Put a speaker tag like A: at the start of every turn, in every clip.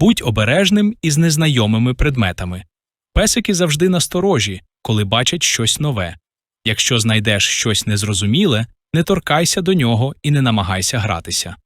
A: Будь обережним із незнайомими предметами. Песики завжди насторожі, коли бачать щось нове. Якщо знайдеш щось незрозуміле, не торкайся до нього і не намагайся гратися.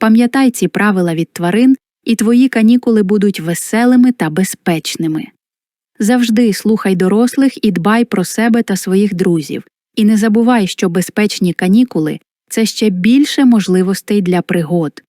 B: Пам'ятай ці правила від тварин, і твої канікули будуть веселими та безпечними. Завжди слухай дорослих і дбай про себе та своїх друзів, і не забувай, що безпечні канікули це ще більше можливостей для пригод.